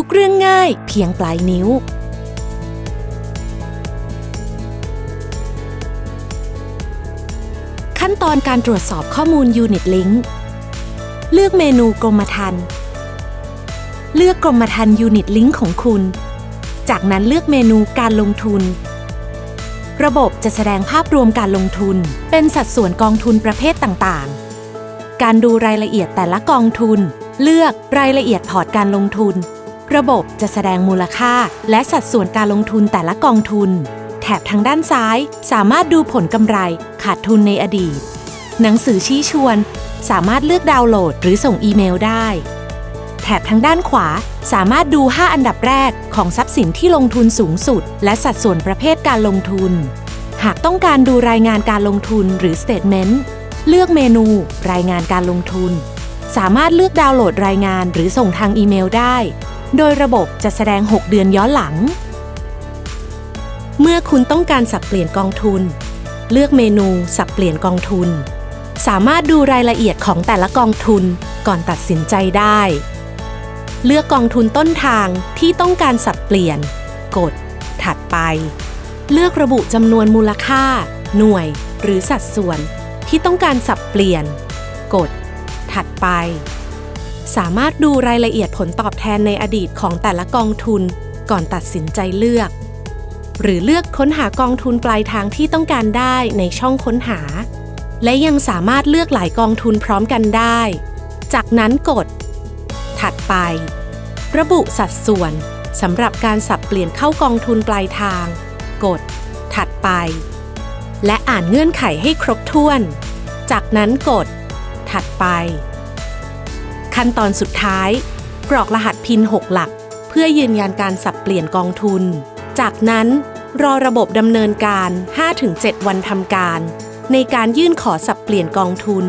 ทุกเรื่องง่ายเพียงปลายนิ้ว ขั้นตอนการตรวจสอบข้อมูล Unit Link เลือกเมนูกรมธรรม์เลือกกรมธรรม์ Unit Link ของคุณ จากนั้นเลือกเมนูการลงทุน ระบบจะแสดงภาพรวมการลงทุน เป็นสัดส่วนกองทุนประเภทต่างๆ การดูรายละเอียดแต่ละกองทุน เลือกรายละเอียดพอร์ตการลงทุน ระบบจะแสดงมูลค่า และสัดส่วนการลงทุนแต่ละกองทุน แถบทางด้านซ้ายสามารถดูผลกำไรขาดทุนในอดีต หนังสือชี้ชวน สามารถเลือกดาวน์โหลดหรือส่งอีเมลได้ แถบทางด้านขวาสามารถดู 5 อันดับแรกของทรัพย์สินที่ลงทุนสูงสุด และสัดส่วนประเภทการลงทุน หากต้องการดูรายงานการลงทุนหรือ Statement เลือกเมนู รายงานการลงทุน สามารถเลือกดาวน์โหลดรายงานหรือส่งทางอีเมลได้ โดยระบบจะแสดง 6 เดือนย้อนหลัง เมื่อคุณต้องการสับเปลี่ยนกองทุน เลือกเมนูสับเปลี่ยนกองทุน สามารถดูรายละเอียดของแต่ละกองทุนก่อนตัดสินใจได้ เลือกกองทุนต้นทางที่ต้องการสับเปลี่ยน กด ถัดไป เลือกระบุจำนวนมูลค่า หน่วย หรือสัดส่วน ที่ต้องการสับเปลี่ยน กด ถัดไป สามารถดูรายละเอียดผลตอบแทนในอดีตของแต่ละกองทุน ก่อนตัดสินใจเลือก หรือเลือกค้นหากองทุนปลายทางที่ต้องการได้ในช่องค้นหา และยังสามารถเลือกหลายกองทุนพร้อมกันได้ จากนั้นกด ถัดไป ระบุสัดส่วนสำหรับการสับเปลี่ยนเข้ากองทุนปลายทาง กด ถัดไป และอ่านเงื่อนไขให้ครบถ้วน จากนั้นกด ถัดไป ขั้นตอนสุดท้าย กรอกรหัสพิน 6 หลัก เพื่อยืนยันการสับเปลี่ยนกองทุน จากนั้นรอระบบดำเนินการ 5-7 วันทำการ ในการยื่นขอสับเปลี่ยนกองทุน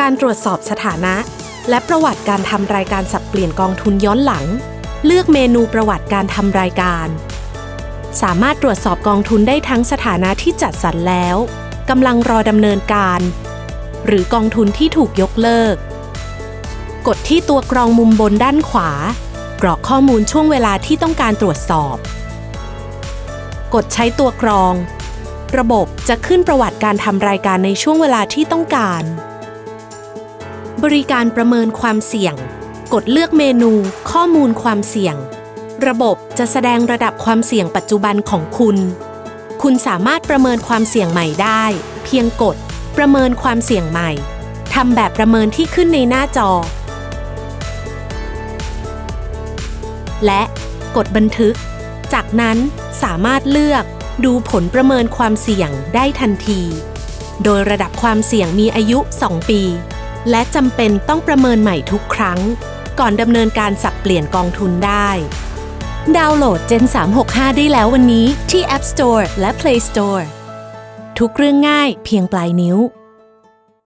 การตรวจสอบสถานะ และประวัติการทำรายการสับเปลี่ยนกองทุนย้อนหลัง เลือกเมนูประวัติการทำรายการ สามารถตรวจสอบกองทุนได้ทั้งสถานะที่จัดสรรแล้วกำลังรอดำเนินการ หรือกองทุนที่ถูกยกเลิก กดที่ตัวกรองมุมบนด้านขวา กรอกข้อมูลช่วงเวลาที่ต้องการตรวจสอบ กดใช้ตัวกรอง ระบบจะขึ้นประวัติการทำรายการในช่วงเวลาที่ต้องการ บริการประเมินความเสี่ยง กดเลือกเมนู ข้อมูลความเสี่ยง ระบบจะแสดงระดับความเสี่ยงปัจจุบันของคุณ คุณสามารถประเมินความเสี่ยงใหม่ได้ เพียงกด ประเมินความเสี่ยงใหม่ทำแบบประเมินที่ขึ้นในหน้าจอ และกดบันทึก จากนั้นสามารถเลือกดูผลประเมินความเสี่ยงได้ทันที โดยระดับความเสี่ยงมีอายุ 2 ปี และจำเป็นต้องประเมินใหม่ทุกครั้ง ก่อนดำเนินการสับเปลี่ยนกองทุนได้ ดาวน์โหลด Gen 365 ได้แล้ววันนี้ที่ App Store และ Play Store ทุกเรื่องง่ายเพียงปลายนิ้ว